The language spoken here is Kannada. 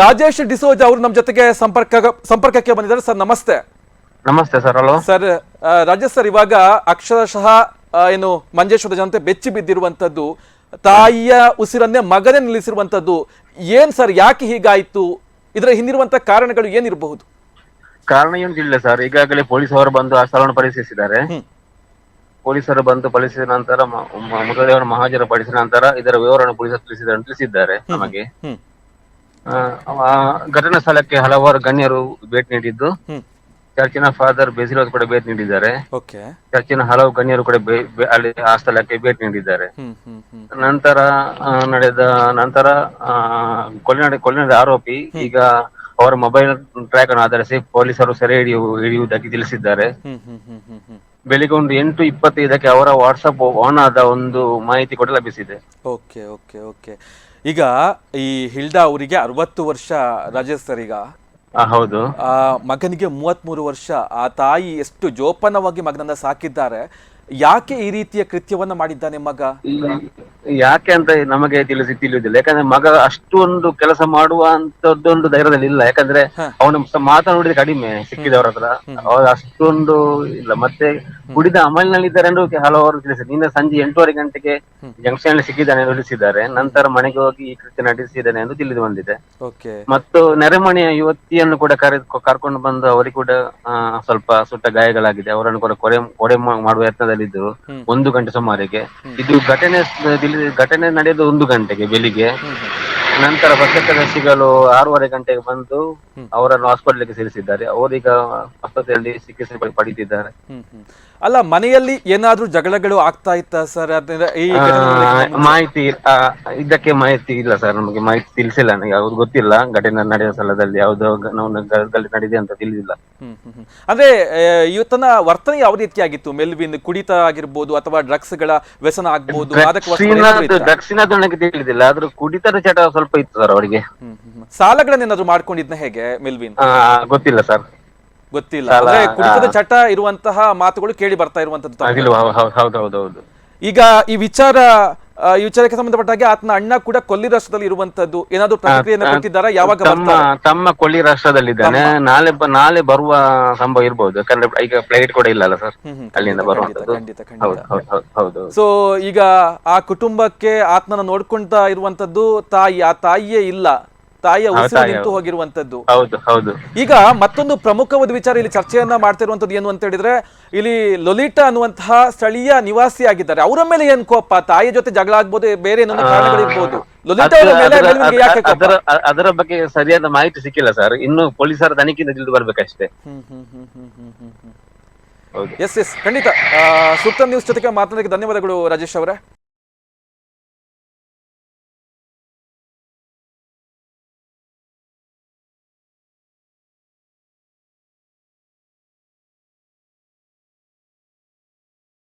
ರಾಜೇಶ್ ಡಿಸೋಜ ಅವರು ನಮ್ಮ ಜೊತೆಗೆ ಸಂಪರ್ಕ ಸಂಪರ್ಕಕ್ಕೆ ಬಂದಿದ್ದಾರೆ. ಸರ್ ನಮಸ್ತೆ. ನಮಸ್ತೆ sir hello. Sir Rajesh sir ಇವಾಗ ಅಕ್ಷರಶಃ ಏನು ಮಂಜೇಶ್ವರ ಜನತೆ ಬೆಚ್ಚಿ ಬಿದ್ದಿರುವಂತದ್ದು ತಾಯಿಯ ಉಸಿರನ್ನೇ ಮಗನೇ ನಿಲ್ಲಿಸಿರುವಂತದ್ದು ಏನ್ ಸರ್ ಯಾಕೆ ಹೀಗಾಯ್ತು? ಇದರ ಹಿಂದಿರುವಂತಹ ಕಾರಣಗಳು ಏನಿರಬಹುದು? ಕಾರಣ ಏನು ತಿಳಿಲ್ಲ ಸರ್ ಈಗಾಗಲೇ ಪೊಲೀಸ್ ಅವರು ಬಂದು ಆ ಸ್ಥಳವನ್ನು ಪರಿಶೀಲಿಸಿದ್ದಾರೆ. ಪೊಲೀಸರು ಬಂದು ಪರಿಶೀಲಿಸಿದ ನಂತರ ಮೃತದೇಹವನ್ನು ಮಹಾಜರ ಪಡಿಸಿದ ನಂತರ ಇದರ ವಿವರಣೆ ಪೊಲೀಸರು ತಿಳಿಸಿದ್ದಾರೆ ತಿಳಿಸಿದ್ದಾರೆ ನಮಗೆ. ಆ, ಘಟನಾ ಸ್ಥಳಕ್ಕೆ ಹಲವಾರು ಗಣ್ಯರು ಭೇಟಿ ನೀಡಿದ್ದು. ಹ್ಮ್. ಚರ್ಚಿನ ಫಾದರ್ ಬೆಸಿರೋದು ಕೂಡ ಭೇಟಿ ನೀಡಿದ್ದಾರೆ. ಓಕೆ. ಚರ್ಚಿನ ಹಲವು ಗಣ್ಯರು ಕೂಡ ಬೇ- ಬೆ- ಅಲ್ಲಿ ಆ ಸ್ಥಳಕ್ಕೆ ಭೇಟಿ ನೀಡಿದ್ದಾರೆ. ಹ್ಮ್ ಹ್ಮ್ ಹ್ಮ್. ನಂತರ ಆ, ನಡೆದ ನಂತರ ಆ, ಕೊಲೆ ನಡೆ ಕೊಲೆ ನಡೆದ ಆರೋಪಿ ಈಗ ಅವರ ಮೊಬೈಲ್ ಟ್ರ್ಯಾಕ್ ಅನ್ನು ಆಧರಿಸಿ ಪೊಲೀಸರು ಸೆರೆ ಹಿಡಿಯು ಹಿಡಿಯುವುದಾಗಿ ತಿಳಿಸಿದ್ದಾರೆ. ಹ್ಮ್ ಹ್ಮ್ ಹ್ಮ್ ಹ್ಮ್ ಹ್ಮ್ ಬೆಳಿಗ್ಗೆ ಒಂದು ಎಂಟು ಇಪ್ಪತ್ತೈದಕ್ಕೆ ಅವರ ವಾಟ್ಸ್ಆಪ್ ಆನ್ ಆದ ಒಂದು ಮಾಹಿತಿ ಕೂಡ ಲಭಿಸಿದೆ. Okay okay okay. ಈಗ ಈ ಹಿಲ್ಡಾ ಅವರಿಗೆ ಅರವತ್ತು ವರ್ಷ ರಾಜೇಶ್ ಸರ್ ಈಗ. ಆ, ಹೌದು. ಆ ಮಗನಿಗೆ ಮೂವತ್ಮೂರು ವರ್ಷ. ಆ ತಾಯಿ ಎಷ್ಟು ಜೋಪಾನವಾಗಿ ಮಗನನ್ನ ಸಾಕಿದ್ದಾರೆ. ಯಾಕೆ ಈ ರೀತಿಯ ಕೃತ್ಯವನ್ನ ಮಾಡಿದ್ದಾನೆ ಮಗ? ಯಾಕೆ ಅಂತ ನಮಗೆ ತಿಳಿಸಿ ತಿಳಿಯುವುದಿಲ್ಲ ಯಾಕಂದ್ರೆ ಮಗ ಅಷ್ಟೊಂದು ಕೆಲಸ ಮಾಡುವಂತದ್ದೊಂದು ಧೈರ್ಯದಲ್ಲಿ ಇಲ್ಲ. ಯಾಕಂದ್ರೆ. ಅವನು ಸ- ಮಾತನಾಡಿದ ಕಡಿಮೆ ಸಿಕ್ಕಿದವರ ಹತ್ರ. ಅವ್ರು ಅಷ್ಟೊಂದು ಇಲ್ಲ. ಮತ್ತೆ ಕುಡಿದ ಅಮಲಿನಲ್ಲಿದ್ದಾರೆ ಎಂದು ಹಲವರು ತಿಳಿಸಿದ್ರು ನಿನ್ನೆ ಸಂಜೆ ಎಂಟೂವರೆ ಗಂಟೆಗೆ ಜಂಕ್ಷನ್ ಅಲ್ಲಿ ಸಿಕ್ಕಿದ್ದಾನೆ ತಿಳಿಸಿದ್ದಾರೆ. ನಂತರ ಮನೆಗೆ ಹೋಗಿ ಈ ಕೃತ್ಯ ನಡೆಸಿದ್ದಾನೆ ಎಂದು ತಿಳಿದು ಬಂದಿದೆ. ಮತ್ತು ನೆರೆಮನೆಯ ಯುವತಿಯನ್ನು ಕೂಡ ಕರೆ ಕರ್ಕೊಂಡು ಬಂದು ಅವರಿಗೆ ಕೂಡ ಸ್ವಲ್ಪ ಸುಟ್ಟ ಗಾಯಗಳಾಗಿದೆ. ಅವರನ್ನು ಕೂಡ ಕೊರೆ ಕೊರೆ ಮಾಡುವ ಯತ್ನದಲ್ಲಿದ್ದರು ಹ್ಮ್. ಒಂದು ಗಂಟೆ ಸುಮಾರಿಗೆ. ಇದು ಘಟನೆ ಘಟನೆ ನಡೆಯೋದು ಒಂದು ಗಂಟೆಗೆ ಬೆಳಿಗ್ಗೆ. ನಂತರ ಪ್ರತ್ಯಕ್ಷದರ್ಶಿಗಳು ಆರೂವರೆ ಗಂಟೆಗೆ ಬಂದು ಅವರನ್ನು ಹಾಸ್ಪಿಟಲ್ಗೆ ಸೇರಿಸಿದ್ದಾರೆ. ಅವರೀಗ ಆಸ್ಪತ್ರೆಯಲ್ಲಿ ಚಿಕಿತ್ಸೆ ಪಡಿ- ಪಡೀತಿದ್ದಾರೆ ಅಲ್ಲ ಮನೆಯಲ್ಲಿ ಏನಾದ್ರೂ ಜಗಳಗಳು ಆಗ್ತಾ ಇತ್ತ ಸರ್? ಈ ಆ? ಮಾಹಿತಿ ಆ, ಇದಕ್ಕೆ ಮಾಹಿತಿ ಇಲ್ಲ ಸರ್ ನಮಗೆ ಮಾಹಿತಿ ತಿಳಿಸಿಲ್ಲ ನನಗೆ ಯಾವ್ದು ಗೊತ್ತಿಲ್ಲ ಘಟನೆ ನಡೆದ ಸ್ಥಳದಲ್ಲಿ ಯಾವ್ದು ಗ- ನಾವು ನಡೆದಿದೆ ಅಂತ ತಿಳಿದಿಲ್ಲ. ಹ್ಮ್ ಹ್ಮ್ ಹ್ಮ್. ಅಂದ್ರೆ ಆ, ಇವತ್ತನ ವರ್ತನೆ ಯಾವ ರೀತಿಯಾಗಿತ್ತು ಮೆಲ್ವಿನ್ ಕುಡಿತ ಆಗಿರ್ಬೋದು ಅಥವಾ ಡ್ರಗ್ಸ್ಗಳ ವ್ಯಸನ ಆಗ್ಬೋದು ಡ್ರಗ್ಸಿನದ್ದು ಡ್ರಗ್ಸಿನದ್ದು ನನಗೆ ತಿಳಿದಿಲ್ಲ ಆದ್ರೂ ಕುಡಿತದ ಚಟ ಸ್ವಲ್ಪ ಇತ್ತು ಸರ್ ಅವರಿಗೆ. ಸಾಲಗಳನ್ನೇನಾದ್ರು ಮಾಡ್ಕೊಂಡಿದ್ನ ಹೇಗೆ ಮೆಲ್ವಿನ್? ಆ, ಗೊತ್ತಿಲ್ಲ ಸರ್. ಗೊತ್ತಿಲ್ಲ. ಅಂದ್ರೆ ಕುಡಿತದ ಚಟ ಇರುವಂತಹ ಮಾತುಗಳು ಕೇಳಿ ಬರ್ತಾ ಇರುವಂತದ್ದು ತಮಗೆ. ಈಗ ಈ ವಿಚಾರ ಆ, ಈ ವಿಚಾರಕ್ಕೆ ಸಂಬಂಧಪಟ್ಟ ಹಾಗೆ ಆತನ ಅಣ್ಣ ಕೂಡ ಕೊಲ್ಲಿ ರಾಷ್ಟ್ರದಲ್ಲಿ ಇರುವಂತದ್ದು ಏನಾದ್ರು ಪ್ರತಿಕ್ರಿಯೆಯನ್ನು ಕೊಟ್ಟಿದ್ದಾರಾ? ಯಾವಾಗ ತಮ್ಮ ಬರ್ತಾರೆ ತಮ್ಮ ಕೊಲ್ಲಿ ರಾಷ್ಟ್ರದಲ್ಲಿದ್ದಾನೆ. ನಾಳೆ ಬ- ನಾಳೆ ಬರುವ ಸಂಭವ ಇರ್ಬೋದು. ಯಾಕಂದ್ರೆ ಈಗ ಫ್ಲೈಟ್ ಕೂಡ ಇಲ್ಲ ಸರ್ ಹ್ಮ್, ಅಲ್ಲಿಂದ ಖಂಡಿತ, ಬರುವಂತದ್ದು. ಖಂಡಿತ, ಖಂಡಿತ. ಹೌದು ಹೌದು ಹೌದು ಹೌದು. ಸೊ ಈಗ ಆ ಕುಟುಂಬಕ್ಕೆ ಆತ್ಮನ ನೋಡ್ಕೊಂತ ಇರುವಂತದ್ದು ತಾಯಿ. ಆ ತಾಯಿಯೇ ಇಲ್ಲ. ತಾಯಿಯ ಉಸಿರು ನಿಂತು ಹೋಗಿರುವಂತದ್ದು ಹೌದು ಹೌದು. ಈಗ ಮತ್ತೊಂದು ಪ್ರಮುಖವಾದ ವಿಚಾರ ಇಲ್ಲಿ ಚರ್ಚೆಯನ್ನ ಮಾಡ್ತಿರುವಂತದ್ದು ಏನು ಅಂತ ಹೇಳಿದ್ರೆ ಇಲ್ಲಿ ಲೊಲಿಟಾ ಅನ್ನುವಂತಹ ಸ್ಥಳೀಯ ನಿವಾಸಿ ಆಗಿದ್ದಾರೆ ಅವರ ಮೇಲೆ ಏನ್ ಕೋಪ? ತಾಯಿಯ ಜೊತೆ ಜಗಳ ಆಗ್ಬೋದು ಬೇರೆ ಏನೇನೋ ಕಾರಣಗಳಿರ್ಬೋದು? ಲೊಲಿಟಾ ಅವರ ಅದು- ಮೇಲೆ ಅದರ- ಯಾಕೆ ಕೋಪ? ಅದರ ಅದರ ಬಗ್ಗೆ ಸರಿಯಾದ ಮಾಹಿತಿ ಸಿಕ್ಕಿಲ್ಲ ಸರ್. ಇನ್ನು ಪೊಲೀಸರ ತನಿಖೆಯಿಂದ ತಿಳಿದು ಬರ್ಬೇಕಷ್ಟೇ. ಹ್ಮ್ ಹ್ಮ್ ಹ್ಮ್ ಹ್ಮ್ ಹ್ಮ್ ಹ್ಮ್ ಹ್ಮ್. ಹೌದು. ಎಸ್ ಎಸ್ ಖಂಡಿತ. ಆ, ಸೂಕ್ತ ನ್ಯೂಸ್ ಜೊತೆಗೆ ಮಾತನಾಡಕ್ಕೆ ಧನ್ಯವಾದಗಳು ರಾಜೇಶ್ ಅವರೇ.